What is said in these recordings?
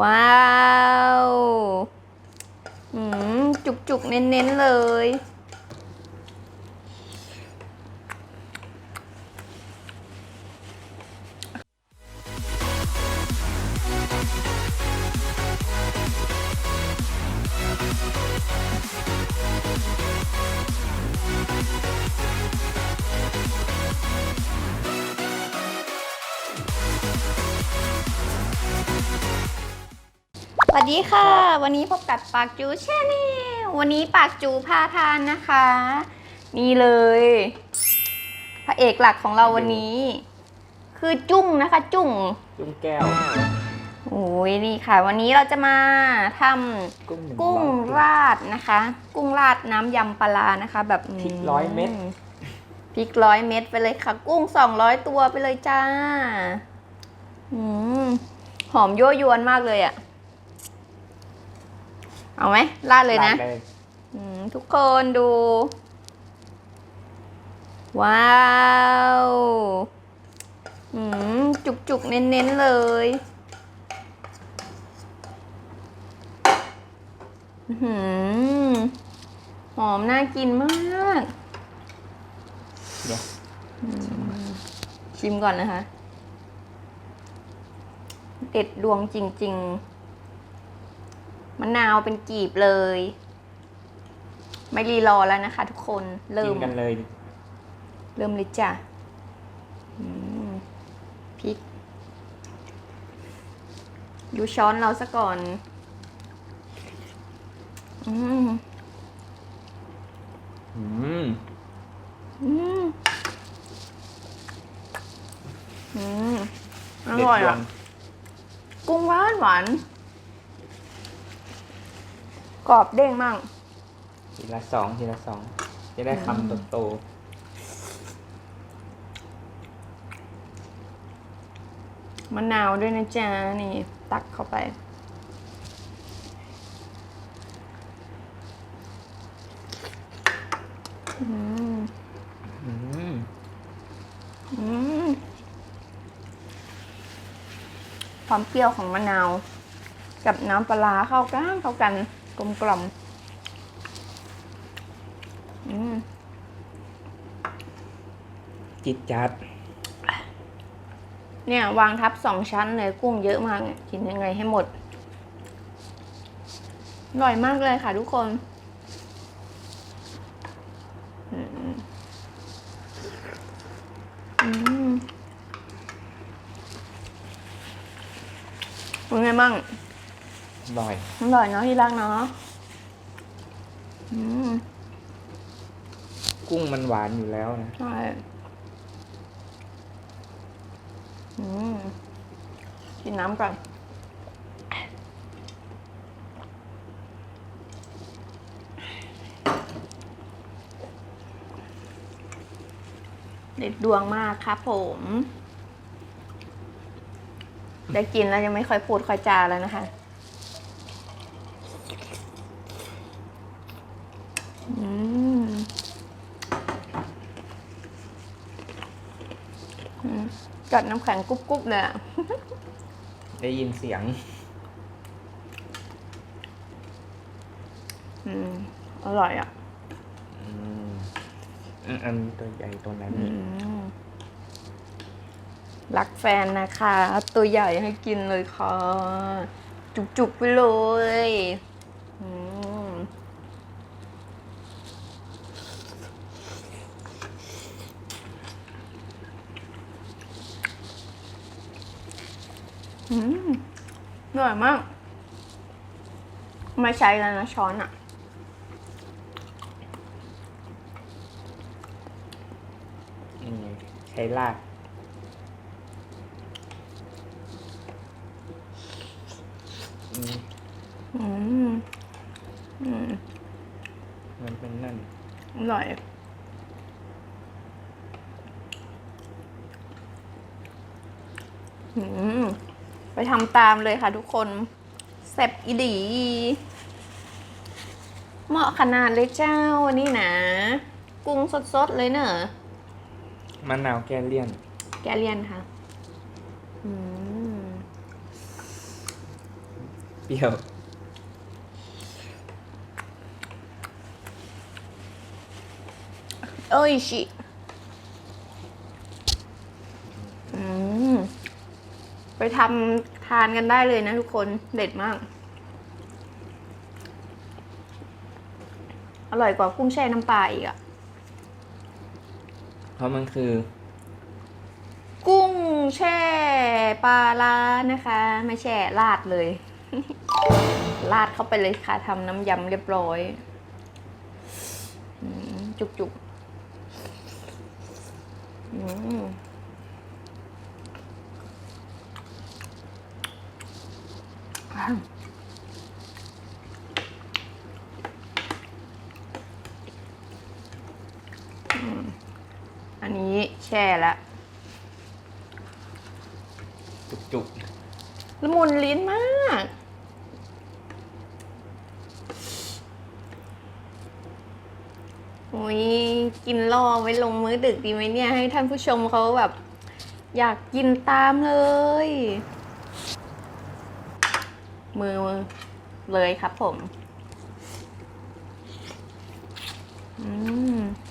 ว้าวอืมจุกๆ เน้น ๆ เลย วัสดีค่ะ วันนี้พบกับปากจูแชนแนลวันนี้ปากจูพาทานนะคะ นี่เลย พระเอกหลักของเราวันนี้ คือจุ้งนะคะ จุ้งจุ้งแก้วโอ้ยนี่ค่ะ วันนี้เราจะมาทกุ้งหนึ่งำกุ้งร้อยราดนะคะ กุ้งราดน้ำยำปลาร้านะคะแบบพริกร้อยเม็ดพริกร้อยเม็ดไปเลยค่ะ กุ้งสองร้อยตัวไปเลยจ้าอืมหอมยั่วยวนมากเลยอะ เอาไหมราดเลยนะราดเลยอืมทุกคนดู ว้าวอืมจุกจุกๆเน้นๆ เลยอื้อหือหอมน่ากินมากเดี๋ยวชิมก่อนนะคะ เด็ดดวงจริงๆมะนาวเป็นกีบเลย ไม่รีรอแล้วนะคะ ทุกคนเริ่กิมนกันเลยเริ่มเลยจ้ะอืมพริก ดูช้อนเราซะก่อน อืม อืมอืม อืม อเด็ดร่อยดวอะ งกุ้งหวานหวาน กรอบเด้งมากทีละสองทีละสองจะได้คำโตมะนาวด้วยนะจ๊ะนี่ ตักเข้าไป อืมๆอืมอืมความเปรี้ยวของมะนาว กับน้ำปลาร้าเข้ากันเข้ากัน กลมกล่อมอืมจิตจัด เนี่ย วางทับสองชั้นเลยกุ้งเยอะมากเนี่ยกินยังไงให้หมด อร่อยมากเลยค่ะทุกคนอืมอืมเป็นไงบ้าง อร่อยอร่อยเนาะที่รักเนาะอืมกุ้งมันหวานอยู่แล้วนะใช่อืมกินน้ำก่อนเด็ดดวงมากครับผม ได้กินแล้วยังไม่ค่อยพูดค่อยจาแล้วนะคะ อืมอืม กัดน้ำแข็งกรุบๆเลยอะ ได้ยินเสียง อืม อร่อยอะ อืมอันอันตัวใหญ่ตัวนั้นอืม รักแฟนนะคะเอาตัวใหญ่ให้กินเลยค่ะ จุกๆไปเลย อืม อืมอร่อยมาก ไม่ใช้แล้วนะช้อนอะอืมใช้ลาก อืมอืมอืมมันเป็นนั่น อร่อย อืม ไปทำตามเลยค่ะทุกคนแซ่บอีดี เหมาะขนาดเลยเจ้าวันนี้นะ กุ้งสดๆเลยเนอะมะนาวแก้เลี่ยน แกเลียนค่ะอืมเปรี้ยว โอ้ยชิอืม ไป ทำทานกันได้เลยนะทุกคนเด็ดมาก อร่อยกว่ากุ้งแช่น้ำปลาอีกอะเพราะมันคือ กุ้งแช่ปลาร้านะคะ ไม่แช่ราดเลย ราดเข้าไปเลยค่ะทำน้ำยำเรียบร้อยอืมจุกๆอืม อะอืมอันนี้แช่ละจุกละมุนลิ้นมากโอ้ยกินล่อไว้ลงมื้อดึกดีไหมเนี่ย ให้ท่านผู้ชมเขาแบบ อยากกินตามเลย มือเลยครับผม อืมๆ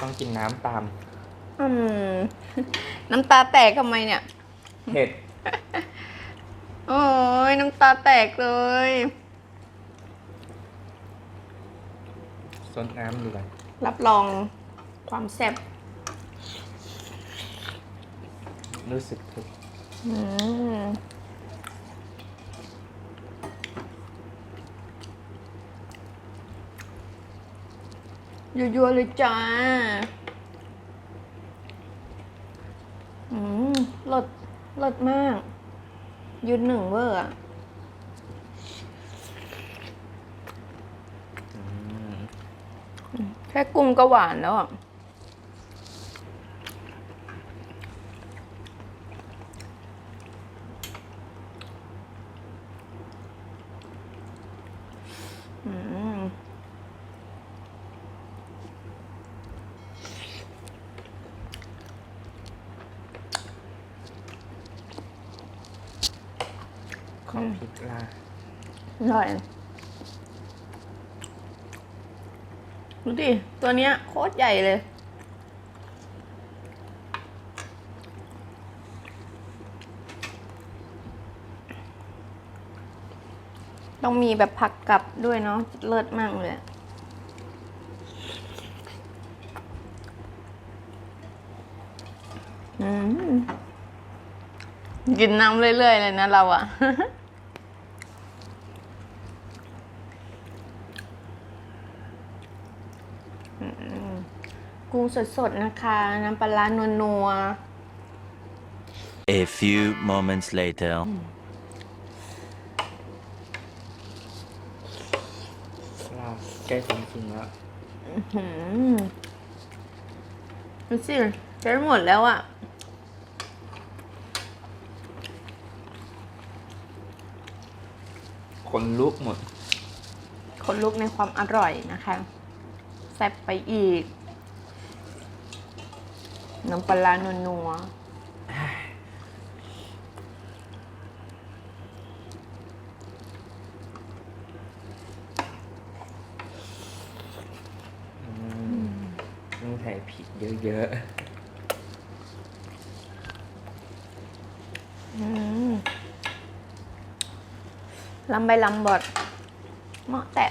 ต้องกินน้ำตาม อืม น้ำตาแตกทำไมเนี่ย เผ็ด โอ้ยน้ำตาแตกเลย ซดน้ำดูกัน รับรองความแซ่บรู้สึกเผ็ดอืมยัวๆเลยจ้า อืมรสรสมาก ยืนหนึ่งเวอร์อะ อืม แค่กุ้งก็หวานแล้วอะอืมขอพริกลาดอร่อย ดูดิ ตัวเนี้ยโคตรใหญ่เลย ต้องมีแบบผักกลับด้วยเนาะเลิศมากเลยอะอืมกินน้ำเรื่อยๆเลยนะเราอะ กุ้งสดๆนะคะ น้ำปลาร้านัว A few moments later. ลาดใกล้ความจริงแล้วๆหืมดูสิใช้หมดแล้วอะ่ะคนลุกหมด คนลุกในความอร่อยนะคะ แซ่บไปอีก น้ำปลาร้านัวอืมต้องใส่พริกเยอะๆอืมลำใบลำบดเหมาะแต่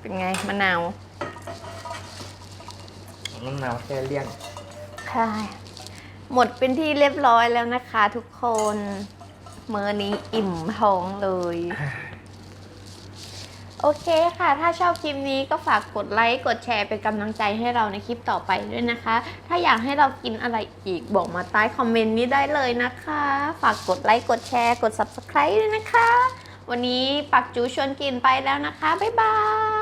เป็นไงมะนาวๆมะนาวแค่เลี่ยนค่ะ หมดเป็นที่เรียบร้อยแล้วนะคะทุกคนมื้อนี้อิ่มท้องเลย โอเคค่ะ ถ้าชอบคลิปนี้ก็ฝากกดไลค์ กดแชร์เป็นกำลังใจให้เราในคลิปต่อไปด้วยนะคะ ถ้าอยากให้เรากินอะไรอีกบอกมาใต้คอมเมนต์นี้ได้เลยนะคะ ฝากกดไลค์ กดแชร์ กด subscribe ด้วยนะคะ วันนี้ปักจูชวนกินไปแล้วนะคะ บ๊ายบาย